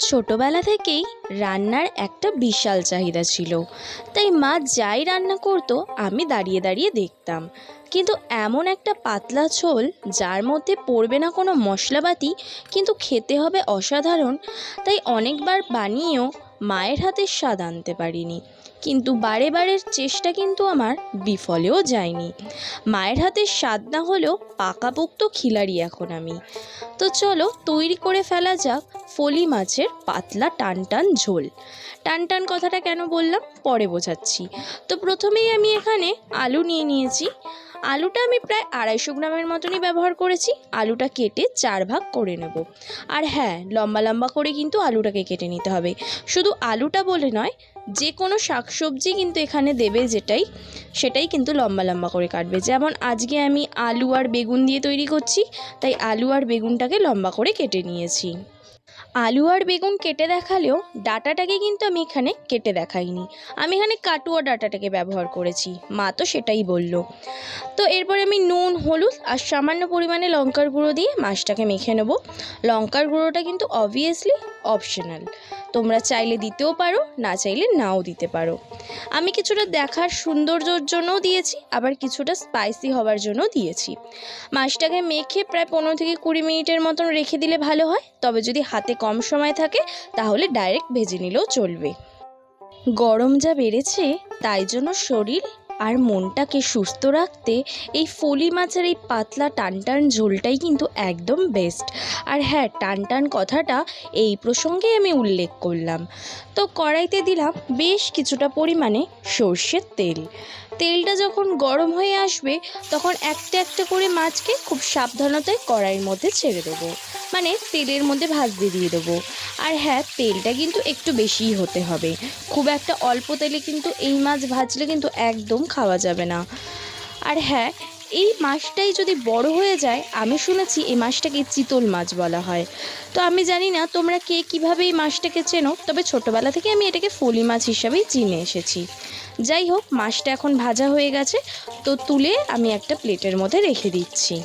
ছোটবেলা থেকেই রান্নার একটা বিশাল চাহিদা ছিল। তাই মা যাই রান্না করতো, আমি দাঁড়িয়ে দাঁড়িয়ে দেখতাম। কিন্তু এমন একটা পাতলা ঝোল, যার মধ্যে পড়বে না কোনো মশলাপাতি, কিন্তু খেতে হবে অসাধারণ। তাই অনেকবার বানিয়েও মায়ের হাতের স্বাদ আনতে পারিনি। কিন্তু বারে বারের চেষ্টা কিন্তু আমার বিফলেও যায়নি। মায়ের হাতের স্বাদ না হলেও পাকাপোক্ত খিলাড়ি এখন আমি। তো চলো তৈরি করে ফেলা যাক ফলি মাছের পাতলা টান টান ঝোল। টান টান কথাটা কেন বললাম? পরে বোঝাচ্ছি। তো প্রথমেই আমি এখানে আলু নিয়ে নিয়েছি। আলুটা আমি প্রায় আড়াইশো গ্রামের মতনই ব্যবহার করেছি। আলুটা কেটে চার ভাগ করে নেব। আর হ্যাঁ লম্বা লম্বা করে কিন্তু আলুটাকে কেটে নিতে হবে। শুধু আলুটা বলে নয় যে কোনো শাকসবজি কিন্তু এখানে দেবে যেটাই, সেটাই কিন্তু লম্বা লম্বা করে কাটবে। যেমন আজকে আমি আলু আর বেগুন দিয়ে তৈরি করছি, তাই আলু আর বেগুনটাকে লম্বা করে কেটে নিয়েছি। আলু আর বেগুন কেটে দেখালেও ডাটাটাকে কিন্তু আমি এখানে কেটে দেখাইনি। আমি এখানে কাটুয়া ডাটাটাকে ব্যবহার করেছি। মা তো সেটাই বলল। তো এরপরে আমি নুন, হলুদ আর সামান্য পরিমাণে লঙ্কার গুঁড়ো দিয়ে মাছটাকে মেখে নেব। লঙ্কার গুঁড়োটা কিন্তু অবভিয়াসলি অপশনাল তোমরা চাইলে দিতেও পারো, না চাইলে নাও দিতে পারো। আমি কিছুটা দেখার সৌন্দর্যর জন্যও দিয়েছি, আবার কিছুটা স্পাইসি হওয়ার জন্য দিয়েছি। মাছটাকে মেখে প্রায় পনেরো থেকে কুড়ি মিনিটের মতন রেখে দিলে ভালো হয়, তবে যদি হাতে কম সময় থাকে, তাহলে ডাইরেক্ট ভেজে নিলেও চলবে। গরম যা বেড়েছে, তাই জন্য শরীর আর মনটাকে সুস্থ রাখতে এই ফলি মাছের এই পাতলা টানটান ঝোলটাই কিন্তু একদম বেস্ট আর হ্যাঁ টান টান কথাটা এই প্রসঙ্গে আমি উল্লেখ করলাম। তো কড়াইতে দিলাম বেশ কিছুটা পরিমাণে সর্ষের তেল। তেলটা যখন গরম হয়ে আসবে, তখন একটা একটা করে মাছকে খুব সাবধানতায় কড়াইয়ের মধ্যে ছেড়ে দেবো। মানে তেলের মধ্যে ভাজতে দিয়ে দেবো। আর হ্যাঁ তেলটা কিন্তু একটু বেশিই হতে হবে। খুব একটা অল্প তেলে কিন্তু এই মাছ ভাজলে কিন্তু একদম খাওয়া যাবে না। আর হ্যাঁ এই মাছটাই যদি বড় হয়ে যায়, আমি শুনেছি এই মাছটাকে চিতল মাছ বলা হয়। তো আমি জানি না তোমরা কে কীভাবে এই মাছটাকে চেনো, তবে ছোটোবেলা থেকে আমি এটাকে ফলি মাছ হিসাবেই চিনে এসেছি। যাই হোক, মাছটা এখন ভাজা হয়ে গেছে, তো তুলে আমি একটা প্লেটের মধ্যে রেখে দিচ্ছি।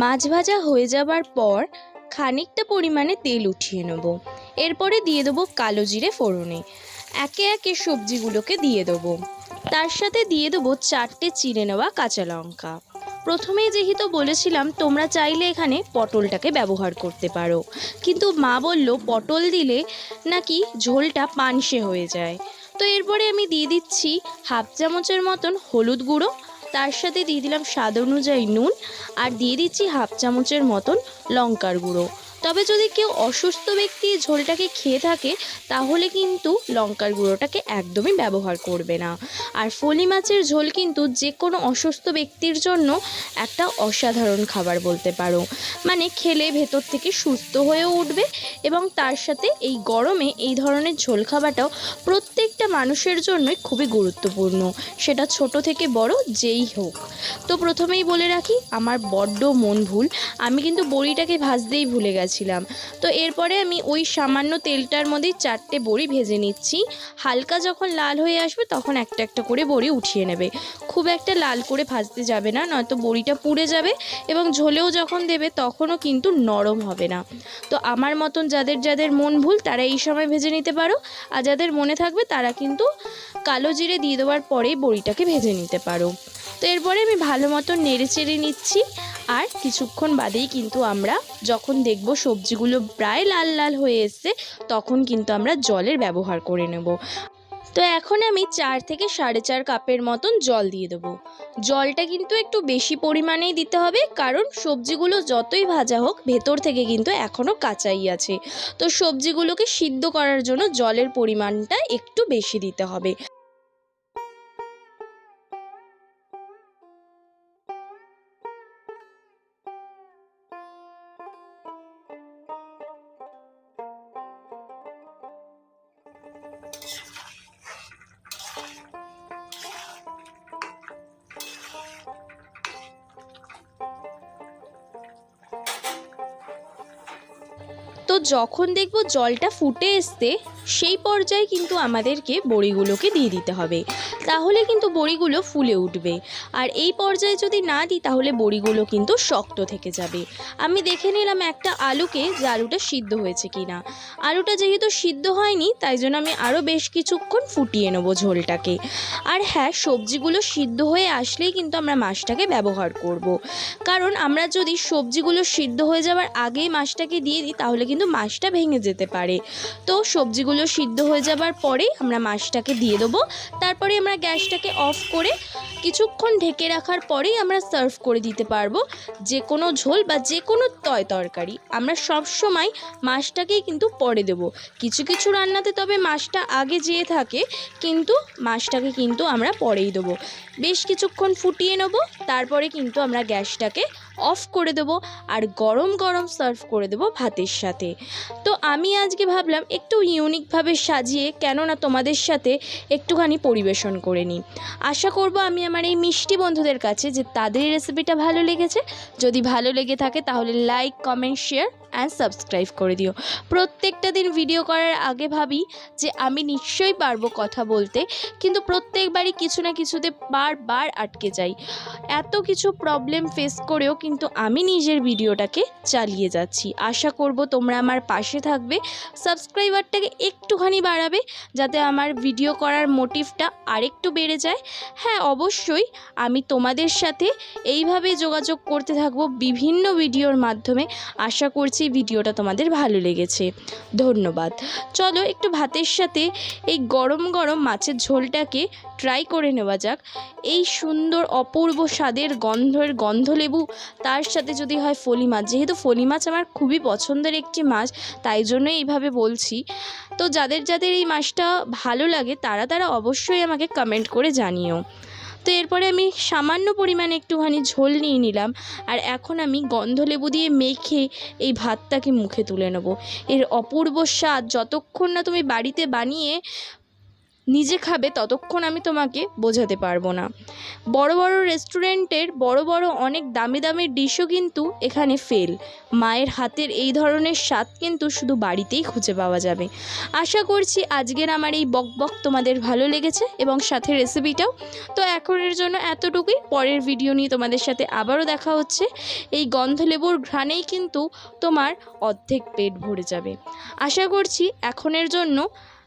মাছ ভাজা হয়ে যাবার পর খানিকটা পরিমাণে তেল উঠিয়ে নেব। এরপরে দিয়ে দেবো কালো জিরে ফোড়নে। একে একে সবজিগুলোকে দিয়ে দেবো। তার সাথে দিয়ে দেবো চারটে চিড়ে নেওয়া কাঁচা লঙ্কা। প্রথমেই যেহেতু বলেছিলাম, তোমরা চাইলে এখানে পটলটাকে ব্যবহার করতে পারো। কিন্তু মা বলল, পটল দিলে নাকি ঝোলটা পানসে হয়ে যায়। তো এরপরে আমি দিয়ে দিচ্ছি হাফ চামচের মতন হলুদ গুঁড়ো তার সাথে দিয়ে দিলাম স্বাদ অনুযায়ী নুন আর দিয়ে দিচ্ছি হাফ চামচের মতন লঙ্কার গুঁড়ো। তবে যদি কেউ অসুস্থ ব্যক্তি ঝোলটাকে খেয়ে থাকে, তাহলে কিন্তু লঙ্কার গুঁড়োটাকে একদমই ব্যবহার করবে না। আর ফলি মাছের ঝোল কিন্তু যে কোনো অসুস্থ ব্যক্তির জন্য একটা অসাধারণ খাবার বলতে পারো। মানে খেলে ভেতর থেকে সুস্থ হয়েও উঠবে এবং তার সাথে এই গরমে এই ধরনের ঝোল খাওয়াটাও প্রত্যেকটা মানুষের জন্যই খুবই গুরুত্বপূর্ণ। সেটা ছোট থেকে বড় যেই হোক। তো প্রথমেই বলে রাখি, আমার বড্ড মন ভুল। আমি কিন্তু বড়িটাকে ভাজতেই ভুলে গেছিলাম তো এরপরে আমি ওই সামান্য তেলটার মধ্যেই চারটে বড়ি ভেজে নিচ্ছি। হালকা যখন লাল হয়ে আসবে তখন একটা একটা করে বড়ি উঠিয়ে নেবে। খুব একটা লাল করে ভাজতে যাবে না, নয়তো বড়িটা পুড়ে যাবে এবং ঝোলেও যখন দেবে তখনও কিন্তু নরম হবে না। তো আমার মতন যাদের যাদের মন ভুল তারা এই সময় ভেজে নিতে পারো। আর যাদের মনে থাকবে তারা কিন্তু কালো জিরে দিয়ে দেওয়ার পরেই বড়িটাকে ভেজে নিতে পারো। তো এরপরে আমি ভালো মতন নেড়ে চেড়ে নিচ্ছি। আর কিছুক্ষণ বাদেই কিন্তু আমরা যখন দেখব সবজিগুলো প্রায় লাল লাল হয়ে এসছে, তখন কিন্তু আমরা জলের ব্যবহার করে নেব। তো এখন আমি চার থেকে সাড়ে চার কাপের মতন জল দিয়ে দেবো। জলটা কিন্তু একটু বেশি পরিমাণেই দিতে হবে, কারণ সবজিগুলো যতই ভাজা হোক, ভেতর থেকে কিন্তু এখনও কাঁচাই আছে। তো সবজিগুলোকে সিদ্ধ করার জন্য জলের পরিমাণটা একটু বেশি দিতে হবে। তো যখন দেখব জলটা ফুটে এসছে সেই পর্যায়ে কিন্তু আমাদেরকে বড়িগুলোকে দিয়ে দিতে হবে। তাহলে কিন্তু বড়িগুলো ফুলে উঠবে। আর এই পর্যায়ে যদি না দিই, তাহলে বড়িগুলো কিন্তু শক্ত থেকে যাবে। আমি দেখে নিলাম একটা আলুকে যে আলুটা সিদ্ধ হয়েছে কি না আলুটা যেহেতু সিদ্ধ হয়নি, তাই জন্য আমি আরও বেশ কিছুক্ষণ ফুটিয়ে নেব ঝোলটাকে। আর হ্যাঁ সবজিগুলো সিদ্ধ হয়ে আসলেই কিন্তু আমরা মাছটাকে ব্যবহার করব। কারণ আমরা যদি সবজিগুলো সিদ্ধ হয়ে যাওয়ার আগেই মাছটাকে দিয়ে দিই, তাহলে কিন্তু মাছটা ভেঙে যেতে পারে। তো সবজিগুলো সিদ্ধ হয়ে যাবার পরেই আমরা মাছটাকে দিয়ে দেবো। তারপরে আমরা গ্যাসটাকে অফ করে কিছুক্ষণ ঢেকে রাখার পরেই আমরা সার্ভ করে দিতে পারব যে কোনো ঝোল বা যে কোনো তয় তরকারি। আমরা সব সময় মাছটাকেই কিন্তু পরে দেবো। কিছু কিছু রান্নাতে তবে মাছটা আগে যেয়ে থাকে, কিন্তু মাছটাকে কিন্তু আমরা পরেই দেবো। বেশ কিছুক্ষণ ফুটিয়ে নেব, তারপরে কিন্তু আমরা গ্যাসটাকে অফ করে দেব আর গরম গরম সার্ভ করে দেব ভাতের সাথে। তো আমি আজকে ভাবলাম একটু ইউনিকভাবে সাজিয়ে কেননা তোমাদের সাথে একটুখানি পরিবেশন করে নিই। আশা করব আমি আমার এই মিষ্টি বন্ধুদের কাছে যে তাদের রেসিপিটা ভালো লেগেছে। যদি ভালো লেগে থাকে তাহলে like comment share and subscribe করে দিও। প্রত্যেকটা দিন ভিডিও করার আগে ভাবি যে আমি নিশ্চয়ই পারব কথা বলতে, কিন্তু প্রত্যেকবারই কিছু না কিছুতে বারবার আটকে যাই। এত কিছু প্রবলেম ফেস করেও কিন্তু আমি নিজের ভিডিওটাকে চালিয়ে যাচ্ছি। আশা করব তোমরা আমার পাশে থাকবে সাবস্ক্রাইবারটাকে একটুখানি বাড়াবে, যাতে আমার ভিডিও করার মোটিভটা আরেকটু বেড়ে যায়। হ্যাঁ অবশ্যই আমি তোমাদের সাথে এইভাবে যোগাযোগ করতে থাকব বিভিন্ন ভিডিওর মাধ্যমে। আশা করছি ভিডিওটা তোমাদের ভালো লেগেছে। ধন্যবাদ। চলো একটু ভাতের সাথে এই গরম গরম মাছের ঝোলটাকে ট্রাই করে নেওয়া যাক। এই সুন্দর অপূর্ব স্বাদের গন্ধের গন্ধলেবু, তার সাথে যদি হয় ফলি মাছ। যেহেতু ফলি মাছ আমার খুবই পছন্দের একটি মাছ, তাই জন্য এইভাবে বলছি। তো যাদের যাদের এই মাছটা ভালো লাগে, তারা তারা অবশ্যই আমাকে কমেন্ট করে জানিও। তো এরপরে আমি সামান্য পরিমাণে একটুখানি ঝোল নিয়ে নিলাম আর এখন আমি গন্ধলেবু দিয়ে মেখে এই ভাতটাকে মুখে তুলে নেব। এর অপূর্ব স্বাদ, যতক্ষণ না তুমি বাড়িতে বানিয়ে নিজে খাবে ততক্ষণ আমি তোমাকে বোঝাতে পারব না। বড় বড় রেস্টুরেন্টের বড় বড় অনেক দামি দামি ডিশও কিন্তু এখানে ফেল। মায়ের হাতের এই ধরনের স্বাদ কিন্তু শুধু বাড়িতেই খুঁজে পাওয়া যাবে। আশা করছি আজকের আমার এই বক বক তোমাদের ভালো লেগেছে এবং সাথে রেসিপিটাও তো এখনের জন্য এতটুকুই। পরের ভিডিও নিয়ে তোমাদের সাথে আবারও দেখা হচ্ছে। এই গন্ধলেবুর ঘ্রাণেই কিন্তু তোমার অর্ধেক পেট ভরে যাবে। আশা করছি এখনের জন্য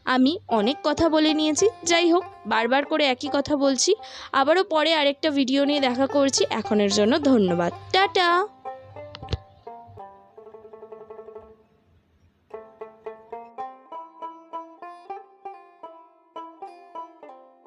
আমি অনেক কথা বলে নিয়েছি, যাই হোক, বারবার করে একই কথা বলছি। আবারও পরে আরেকটা ভিডিও নিয়ে দেখা করছি। এখনের জন্য ধন্যবাদ। টাটা!